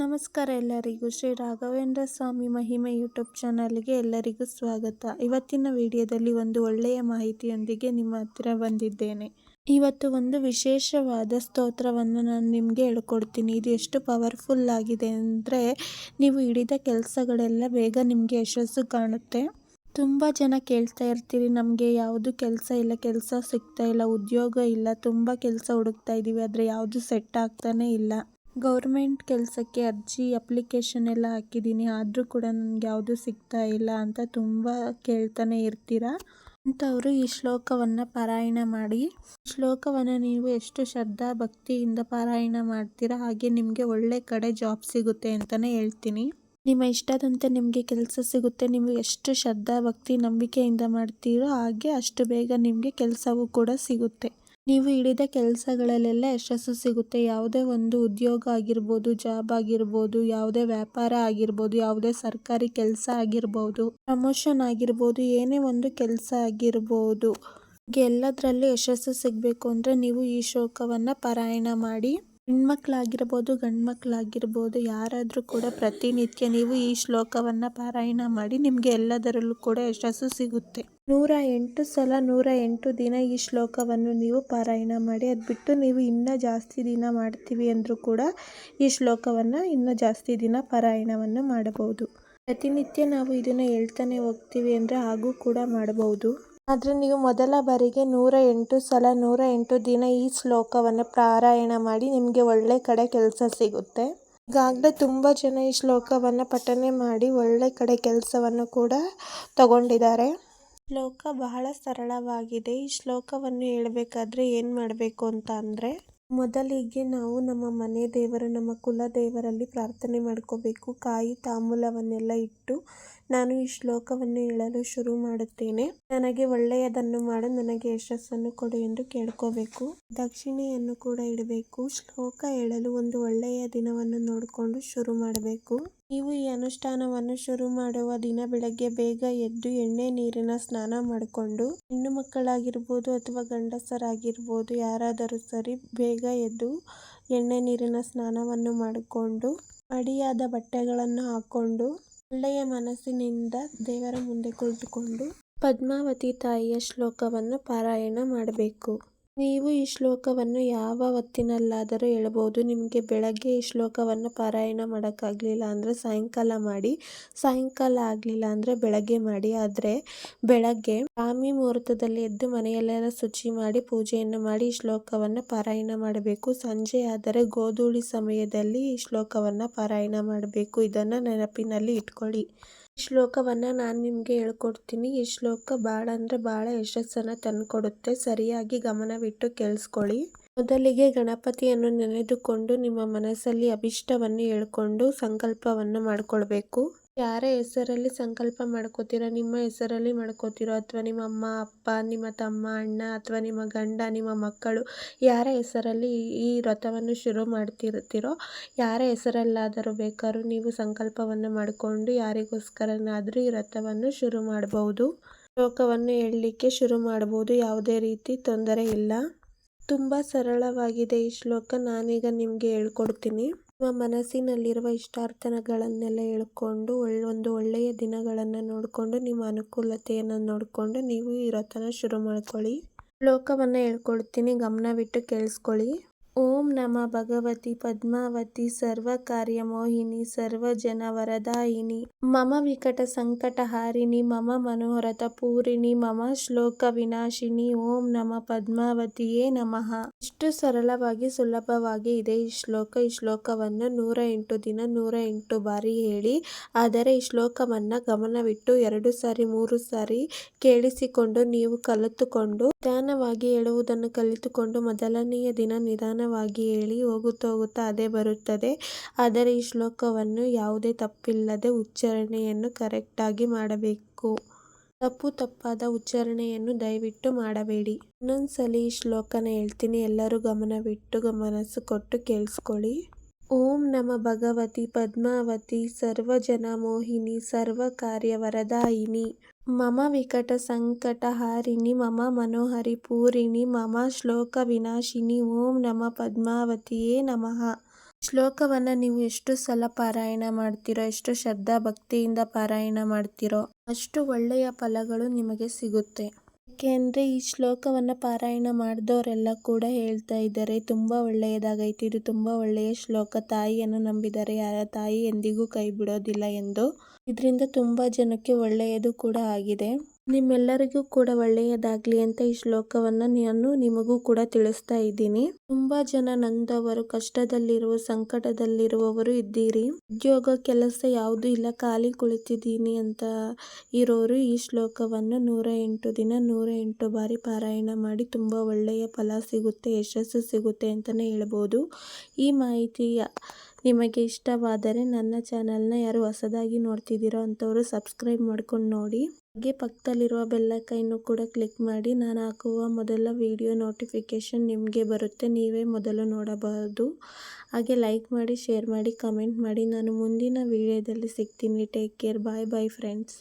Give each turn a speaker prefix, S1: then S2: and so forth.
S1: ನಮಸ್ಕಾರ ಎಲ್ಲರಿಗೂ. ಶ್ರೀ ರಾಘವೇಂದ್ರ ಸ್ವಾಮಿ ಮಹಿಮೆ ಯೂಟ್ಯೂಬ್ ಚಾನಲ್ಗೆ ಎಲ್ಲರಿಗೂ ಸ್ವಾಗತ. ಇವತ್ತಿನ ವಿಡಿಯೋದಲ್ಲಿ ಒಂದು ಒಳ್ಳೆಯ ಮಾಹಿತಿಯೊಂದಿಗೆ ನಿಮ್ಮ ಹತ್ತಿರ ಬಂದಿದ್ದೇನೆ. ಇವತ್ತು ಒಂದು ವಿಶೇಷವಾದ ಸ್ತೋತ್ರವನ್ನು ನಾನು ನಿಮಗೆ ಹೇಳ್ಕೊಡ್ತೀನಿ. ಇದು ಎಷ್ಟು ಪವರ್ಫುಲ್ ಆಗಿದೆ ಅಂದರೆ ನೀವು ಹಿಡಿದ ಕೆಲಸಗಳೆಲ್ಲ ಬೇಗ ನಿಮಗೆ ಯಶಸ್ಸು ಕಾಣುತ್ತೆ. ತುಂಬ ಜನ ಕೇಳ್ತಾ ಇರ್ತೀರಿ, ನಮಗೆ ಯಾವುದು ಕೆಲಸ ಇಲ್ಲ, ಕೆಲಸ ಸಿಗ್ತಾ ಇಲ್ಲ, ಉದ್ಯೋಗ ಇಲ್ಲ, ತುಂಬ ಕೆಲಸ ಹುಡುಕ್ತಾ ಇದ್ದೀವಿ ಆದರೆ ಯಾವುದು ಸೆಟ್ ಆಗ್ತಾನೇ ಇಲ್ಲ. ಗೌರ್ಮೆಂಟ್ ಕೆಲಸಕ್ಕೆ ಅರ್ಜಿ ಅಪ್ಲಿಕೇಶನ್ ಎಲ್ಲ ಹಾಕಿದ್ದೀನಿ. ಆದರೂ ಕೂಡ ನನಗೆ ಯಾವುದು ಸಿಗ್ತಾ ಇಲ್ಲ ಅಂತ ತುಂಬ ಕೇಳ್ತಾನೆ ಇರ್ತೀರಾ? ಅಂಥವರು ಈ ಶ್ಲೋಕವನ್ನು ಪಾರಾಯಣ ಮಾಡಿ. ಶ್ಲೋಕವನ್ನು ನೀವು ಎಷ್ಟು ಶ್ರದ್ಧಾ ಭಕ್ತಿಯಿಂದ ಪಾರಾಯಣ ಮಾಡ್ತೀರಾ? ಹಾಗೆ ನಿಮಗೆ ಒಳ್ಳೆ ಕಡೆ ಜಾಬ್ ಸಿಗುತ್ತೆ ಅಂತಲೇ ಹೇಳ್ತೀನಿ. ನಿಮ್ಮ ಇಷ್ಟದಂತೆ ನಿಮಗೆ ಕೆಲಸ ಸಿಗುತ್ತೆ. ನೀವು ಎಷ್ಟು ಶ್ರದ್ಧಾ ಭಕ್ತಿ ನಂಬಿಕೆಯಿಂದ ಮಾಡ್ತೀರೋ ಹಾಗೆ ಅಷ್ಟು ಬೇಗ ನಿಮಗೆ ಕೆಲಸವೂ ಕೂಡ ಸಿಗುತ್ತೆ. ನೀವು ಹಿಡಿದ ಕೆಲಸಗಳಲ್ಲೆಲ್ಲ ಯಶಸ್ಸು ಸಿಗುತ್ತೆ. ಯಾವುದೇ ಒಂದು ಉದ್ಯೋಗ ಆಗಿರ್ಬೋದು, ಜಾಬ್ ಆಗಿರ್ಬೋದು, ಯಾವುದೇ ವ್ಯಾಪಾರ ಆಗಿರ್ಬೋದು, ಯಾವುದೇ ಸರ್ಕಾರಿ ಕೆಲಸ ಆಗಿರ್ಬೋದು, ಪ್ರಮೋಷನ್ ಆಗಿರ್ಬೋದು, ಏನೇ ಒಂದು ಕೆಲಸ ಆಗಿರ್ಬೋದು, ಎಲ್ಲದರಲ್ಲೂ ಯಶಸ್ಸು ಸಿಗಬೇಕು ಅಂದರೆ ನೀವು ಈ ಶೋಕವನ್ನು ಪಾರಾಯಣ ಮಾಡಿ. ಹೆಣ್ಮಕ್ಳಾಗಿರ್ಬೋದು ಗಂಡು ಮಕ್ಕಳಾಗಿರ್ಬೋದು ಯಾರಾದರೂ ಕೂಡ ಪ್ರತಿನಿತ್ಯ ನೀವು ಈ ಶ್ಲೋಕವನ್ನು ಪಾರಾಯಣ ಮಾಡಿ ನಿಮಗೆ ಎಲ್ಲದರಲ್ಲೂ ಕೂಡ ಯಶಸ್ಸು ಸಿಗುತ್ತೆ. ನೂರ ಎಂಟು ಸಲ ನೂರ ಎಂಟು ದಿನ ಈ ಶ್ಲೋಕವನ್ನು ನೀವು ಪಾರಾಯಣ ಮಾಡಿ, ಅದು ಬಿಟ್ಟು ನೀವು ಇನ್ನೂ ಜಾಸ್ತಿ ದಿನ ಮಾಡ್ತೀವಿ ಅಂದರೂ ಕೂಡ ಈ ಶ್ಲೋಕವನ್ನು ಇನ್ನೂ ಜಾಸ್ತಿ ದಿನ ಪಾರಾಯಣವನ್ನು ಮಾಡಬಹುದು. ಪ್ರತಿನಿತ್ಯ ನಾವು ಇದನ್ನು ಹೇಳ್ತಾನೆ ಹೋಗ್ತೀವಿ ಅಂದರೆ ಹಾಗೂ ಕೂಡ ಮಾಡಬಹುದು. ಆದರೆ ನೀವು ಮೊದಲ ಬಾರಿಗೆ ನೂರ ಎಂಟು ಸಲ, ನೂರ ಎಂಟು ದಿನ ಈ ಶ್ಲೋಕವನ್ನು ಪಾರಾಯಣ ಮಾಡಿ ನಿಮಗೆ ಒಳ್ಳೆ ಕಡೆ ಕೆಲಸ ಸಿಗುತ್ತೆ. ಈಗಾಗಲೇ ತುಂಬ ಜನ ಈ ಶ್ಲೋಕವನ್ನು ಪಠನೆ ಮಾಡಿ ಒಳ್ಳೆ ಕಡೆ ಕೆಲಸವನ್ನು ಕೂಡ ತಗೊಂಡಿದ್ದಾರೆ. ಶ್ಲೋಕ ಬಹಳ ಸರಳವಾಗಿದೆ. ಈ ಶ್ಲೋಕವನ್ನು ಹೇಳಬೇಕಾದ್ರೆ ಏನು ಮಾಡಬೇಕು ಅಂತ ಅಂದರೆ, ಮೊದಲಿಗೆ ನಾವು ನಮ್ಮ ಮನೆ ದೇವರು, ನಮ್ಮ ಕುಲ ದೇವರಲ್ಲಿ ಪ್ರಾರ್ಥನೆ ಮಾಡ್ಕೋಬೇಕು. ಕಾಯಿ ತಾಂಬೂಲವನ್ನೆಲ್ಲ ಇಟ್ಟು ನಾನು ಈ ಶ್ಲೋಕವನ್ನು ಹೇಳಲು ಶುರು ಮಾಡುತ್ತೇನೆ. ನನಗೆ ಒಳ್ಳೆಯದನ್ನು ಮಾಡು, ನನಗೆ ಯಶಸ್ಸನ್ನು ಕೊಡು ಎಂದು ಕೇಳ್ಕೋಬೇಕು. ದಕ್ಷಿಣೆಯನ್ನು ಕೂಡ ಇಡಬೇಕು. ಶ್ಲೋಕ ಹೇಳಲು ಒಂದು ಒಳ್ಳೆಯ ದಿನವನ್ನು ನೋಡಿಕೊಂಡು ಶುರು ಮಾಡಬೇಕು. ನೀವು ಈ ಅನುಷ್ಠಾನವನ್ನು ಶುರು ಮಾಡುವ ದಿನ ಬೆಳಗ್ಗೆ ಬೇಗ ಎದ್ದು ಎಣ್ಣೆ ನೀರಿನ ಸ್ನಾನ ಮಾಡಿಕೊಂಡು, ಹೆಣ್ಣು ಮಕ್ಕಳಾಗಿರ್ಬೋದು ಅಥವಾ ಗಂಡಸರಾಗಿರ್ಬೋದು, ಯಾರಾದರೂ ಸರಿ ಬೇಗ ಎದ್ದು ಎಣ್ಣೆ ನೀರಿನ ಸ್ನಾನವನ್ನು ಮಾಡಿಕೊಂಡು, ಅಡಿಯಾದ ಬಟ್ಟೆಗಳನ್ನು ಹಾಕ್ಕೊಂಡು ಒಳ್ಳೆಯ ಮನಸ್ಸಿನಿಂದ ದೇವರ ಮುಂದೆ ಕುಳಿತುಕೊಂಡು ಪದ್ಮಾವತಿ ತಾಯಿಯ ಶ್ಲೋಕವನ್ನು ಪಾರಾಯಣ ಮಾಡಬೇಕು. ನೀವು ಈ ಶ್ಲೋಕವನ್ನು ಯಾವ ಹೊತ್ತಿನಲ್ಲಾದರೂ ಹೇಳ್ಬೋದು. ನಿಮಗೆ ಬೆಳಗ್ಗೆ ಈ ಶ್ಲೋಕವನ್ನು ಪಾರಾಯಣ ಮಾಡೋಕ್ಕಾಗಲಿಲ್ಲ ಅಂದರೆ ಸಾಯಂಕಾಲ ಮಾಡಿ, ಸಾಯಂಕಾಲ ಆಗಲಿಲ್ಲ ಅಂದರೆ ಬೆಳಗ್ಗೆ ಮಾಡಿ. ಆದರೆ ಬೆಳಗ್ಗೆ ಸ್ವಾಮಿ ಮುಹೂರ್ತದಲ್ಲಿ ಎದ್ದು ಮನೆಯಲ್ಲೆಲ್ಲ ಶುಚಿ ಮಾಡಿ, ಪೂಜೆಯನ್ನು ಮಾಡಿ ಈ ಶ್ಲೋಕವನ್ನು ಪಾರಾಯಣ ಮಾಡಬೇಕು. ಸಂಜೆ ಆದರೆ ಗೋಧೂಳಿ ಸಮಯದಲ್ಲಿ ಈ ಶ್ಲೋಕವನ್ನು ಪಾರಾಯಣ ಮಾಡಬೇಕು. ಇದನ್ನು ನೆನಪಿನಲ್ಲಿ ಇಟ್ಕೊಳ್ಳಿ. ಈ ಶ್ಲೋಕವನ್ನು ನಾನು ನಿಮಗೆ ಹೇಳ್ಕೊಡ್ತೀನಿ. ಈ ಶ್ಲೋಕ ಭಾಳ ಅಂದರೆ ಭಾಳ ಯಶಸ್ಸನ್ನು ತಂದುಕೊಡುತ್ತೆ. ಸರಿಯಾಗಿ ಗಮನವಿಟ್ಟು ಕೇಳಿಸ್ಕೊಳ್ಳಿ. ಮೊದಲಿಗೆ ಗಣಪತಿಯನ್ನು ನೆನೆದುಕೊಂಡು ನಿಮ್ಮ ಮನಸ್ಸಲ್ಲಿ ಅಭಿಷ್ಟವನ್ನು ಹೇಳ್ಕೊಂಡು ಸಂಕಲ್ಪವನ್ನು ಮಾಡಿಕೊಳ್ಬೇಕು. ಯಾರ ಹೆಸರಲ್ಲಿ ಸಂಕಲ್ಪ ಮಾಡ್ಕೋತೀರೋ, ನಿಮ್ಮ ಹೆಸರಲ್ಲಿ ಮಾಡ್ಕೋತೀರೋ, ಅಥವಾ ನಿಮ್ಮ ಅಮ್ಮ, ಅಪ್ಪ, ನಿಮ್ಮ ತಮ್ಮ, ಅಣ್ಣ, ಅಥವಾ ನಿಮ್ಮ ಗಂಡ, ನಿಮ್ಮ ಮಕ್ಕಳು, ಯಾರ ಹೆಸರಲ್ಲಿ ಈ ವ್ರತವನ್ನು ಶುರು ಮಾಡ್ತಿರ್ತೀರೋ, ಯಾರ ಹೆಸರಲ್ಲಾದರೂ ಬೇಕಾದ್ರೂ ನೀವು ಸಂಕಲ್ಪವನ್ನು ಮಾಡಿಕೊಂಡು ಯಾರಿಗೋಸ್ಕರನಾದರೂ ಈ ವ್ರತವನ್ನು ಶುರು ಮಾಡಬಹುದು ಶ್ಲೋಕವನ್ನು ಹೇಳಲಿಕ್ಕೆ ಶುರು ಮಾಡ್ಬೋದು. ಯಾವುದೇ ರೀತಿ ತೊಂದರೆ ಇಲ್ಲ. ತುಂಬ ಸರಳವಾಗಿದೆ ಈ ಶ್ಲೋಕ. ನಾನೀಗ ನಿಮಗೆ ಹೇಳ್ಕೊಡ್ತೀನಿ. ನಿಮ್ಮ ಮನಸ್ಸಿನಲ್ಲಿರುವ ಇಷ್ಟಾರ್ಥನಗಳನ್ನೆಲ್ಲ ಹೇಳ್ಕೊಂಡು ಒಂದು ಒಳ್ಳೆಯ ದಿನಗಳನ್ನು ನೋಡಿಕೊಂಡು ನಿಮ್ಮ ಅನುಕೂಲತೆಯನ್ನು ನೋಡಿಕೊಂಡು ನೀವು ಇರೋತನ ಶುರು ಮಾಡ್ಕೊಳ್ಳಿ. ಶ್ಲೋಕವನ್ನು ಹೇಳ್ಕೊಡ್ತೀನಿ, ಗಮನವಿಟ್ಟು ಕೇಳಿಸ್ಕೊಳ್ಳಿ. ಓಂ ನಮ ಭಗವತಿ ಪದ್ಮಾವತಿ ಸರ್ವ ಕಾರ್ಯ ಮೋಹಿನಿ ಸರ್ವ ಜನ ವರದಾಯಿನಿ ಮಮ ವಿಕಟ ಸಂಕಟ ಹಾರಿಣಿ ಮಮ ಮನೋಹರತ ಪೂರಿಣಿ, ಮಮ ಶ್ಲೋಕ ವಿನಾಶಿನಿ ಓಂ ನಮ ಪದ್ಮಾವತಿಯೇ ನಮಃ. ಇಷ್ಟು ಸರಳವಾಗಿ ಸುಲಭವಾಗಿ ಇದೆ ಈ ಶ್ಲೋಕ. ಈ ಶ್ಲೋಕವನ್ನು ನೂರ ಎಂಟು ದಿನ ನೂರ ಎಂಟು ಬಾರಿ ಹೇಳಿ, ಆದರೆ ಈ ಶ್ಲೋಕವನ್ನು ಗಮನವಿಟ್ಟು ಎರಡು ಸಾರಿ, ಮೂರು ಸಾರಿ ಕೇಳಿಸಿಕೊಂಡು ನೀವು ಕಲಿತುಕೊಂಡು ನಿಧಾನವಾಗಿ ಹೇಳುವುದನ್ನು ಕಲಿತುಕೊಂಡು ಮೊದಲನೆಯ ದಿನ ನಿಧಾನವಾಗಿ ಹೇಳಿ ಹೋಗುತ್ತಾ ಹೋಗುತ್ತಾ ಅದೇ ಬರುತ್ತದೆ. ಆದರೆ ಈ ಶ್ಲೋಕವನ್ನು ಯಾವುದೇ ತಪ್ಪಿಲ್ಲದೆ ಉಚ್ಚಾರಣೆಯನ್ನು ಕರೆಕ್ಟಾಗಿ ಮಾಡಬೇಕು. ತಪ್ಪು ತಪ್ಪಾದ ಉಚ್ಚಾರಣೆಯನ್ನು ದಯವಿಟ್ಟು ಮಾಡಬೇಡಿ. ಇನ್ನೊಂದ್ಸಲಿ ಈ ಶ್ಲೋಕನ ಹೇಳ್ತೀನಿ. ಎಲ್ಲರೂ ಗಮನವಿಟ್ಟು ಗಮನಸ್ಸು ಕೊಟ್ಟು ಕೇಳಿಸ್ಕೊಳ್ಳಿ. ಓಂ ನಮ ಭಗವತಿ ಪದ್ಮಾವತಿ ಸರ್ವಜನ ಮೋಹಿನಿ ಸರ್ವ ಕಾರ್ಯ ವರದಾಯಿನಿ ಮಮ ವಿಕಟ ಸಂಕಟ ಹಾರಿಣಿ, ಮಮ ಮನೋಹರಿ ಪೂರಿಣಿ, ಮಮ ಶ್ಲೋಕ ವಿನಾಶಿನಿ ಓಂ ನಮ ಪದ್ಮಾವತಿಯೇ ನಮಃ. ಶ್ಲೋಕವನ್ನು ನೀವು ಎಷ್ಟು ಸಲ ಪಾರಾಯಣ ಮಾಡ್ತೀರೋ, ಎಷ್ಟು ಶ್ರದ್ಧಾ ಭಕ್ತಿಯಿಂದ ಪಾರಾಯಣ ಮಾಡ್ತೀರೋ, ಅಷ್ಟು ಒಳ್ಳೆಯ ಫಲಗಳು ನಿಮಗೆ ಸಿಗುತ್ತೆ. ಏಕೆಂದರೆ ಈ ಶ್ಲೋಕವನ್ನು ಪಾರಾಯಣ ಮಾಡಿದವರೆಲ್ಲ ಕೂಡ ಹೇಳ್ತಾ ಇದ್ದಾರೆ, ತುಂಬ ಒಳ್ಳೆಯದಾಗೈತೆ, ಇದು ತುಂಬ ಒಳ್ಳೆಯ ಶ್ಲೋಕ, ತಾಯಿಯನ್ನು ನಂಬಿದರೆ ಯಾರ ತಾಯಿ ಎಂದಿಗೂ ಕೈ ಬಿಡೋದಿಲ್ಲ ಎಂದು. ಇದರಿಂದ ತುಂಬ ಜನಕ್ಕೆ ಒಳ್ಳೆಯದು ಕೂಡ ಆಗಿದೆ. ನಿಮ್ಮೆಲ್ಲರಿಗೂ ಕೂಡ ಒಳ್ಳೆಯದಾಗ್ಲಿ ಅಂತ ಈ ಶ್ಲೋಕವನ್ನು ನಾನು ನಿಮಗೂ ಕೂಡ ತಿಳಿಸ್ತಾ ಇದ್ದೀನಿ. ತುಂಬಾ ಜನ ನಂದವರು, ಕಷ್ಟದಲ್ಲಿರುವ, ಸಂಕಟದಲ್ಲಿರುವವರು ಇದ್ದೀರಿ. ಉದ್ಯೋಗ, ಕೆಲಸ ಯಾವುದು ಇಲ್ಲ, ಖಾಲಿ ಕುಳಿತಿದ್ದೀನಿ ಅಂತ ಇರೋರು ಈ ಶ್ಲೋಕವನ್ನು ನೂರ ಎಂಟು ದಿನ, ನೂರ ಎಂಟು ಬಾರಿ ಪಾರಾಯಣ ಮಾಡಿ ತುಂಬಾ ಒಳ್ಳೆಯ ಫಲ ಸಿಗುತ್ತೆ, ಯಶಸ್ಸು ಸಿಗುತ್ತೆ ಅಂತಾನೆ ಹೇಳ್ಬೋದು. ಈ ಮಾಹಿತಿಯ ನಿಮಗೆ ಇಷ್ಟವಾದರೆ ನನ್ನ ಚಾನಲ್ನ ಯಾರು ಹೊಸದಾಗಿ ನೋಡ್ತಿದ್ದೀರೋ ಅಂಥವರು ಸಬ್ಸ್ಕ್ರೈಬ್ ಮಾಡ್ಕೊಂಡು ನೋಡಿ. ಹಾಗೆ ಪಕ್ಕದಲ್ಲಿರುವ ಬೆಲ್ಲೈಕನ್ನು ಕೂಡ ಕ್ಲಿಕ್ ಮಾಡಿ. ನಾನು ಹಾಕುವ ಮೊದಲ ವಿಡಿಯೋ ನೋಟಿಫಿಕೇಷನ್ ನಿಮಗೆ ಬರುತ್ತೆ. ನೀವೇ ಮೊದಲು ನೋಡಬಹುದು. ಹಾಗೆ ಲೈಕ್ ಮಾಡಿ, ಶೇರ್ ಮಾಡಿ, ಕಮೆಂಟ್ ಮಾಡಿ. ನಾನು ಮುಂದಿನ ವಿಡಿಯೋದಲ್ಲಿ ಸಿಗ್ತೀನಿ. Take care bye bye friends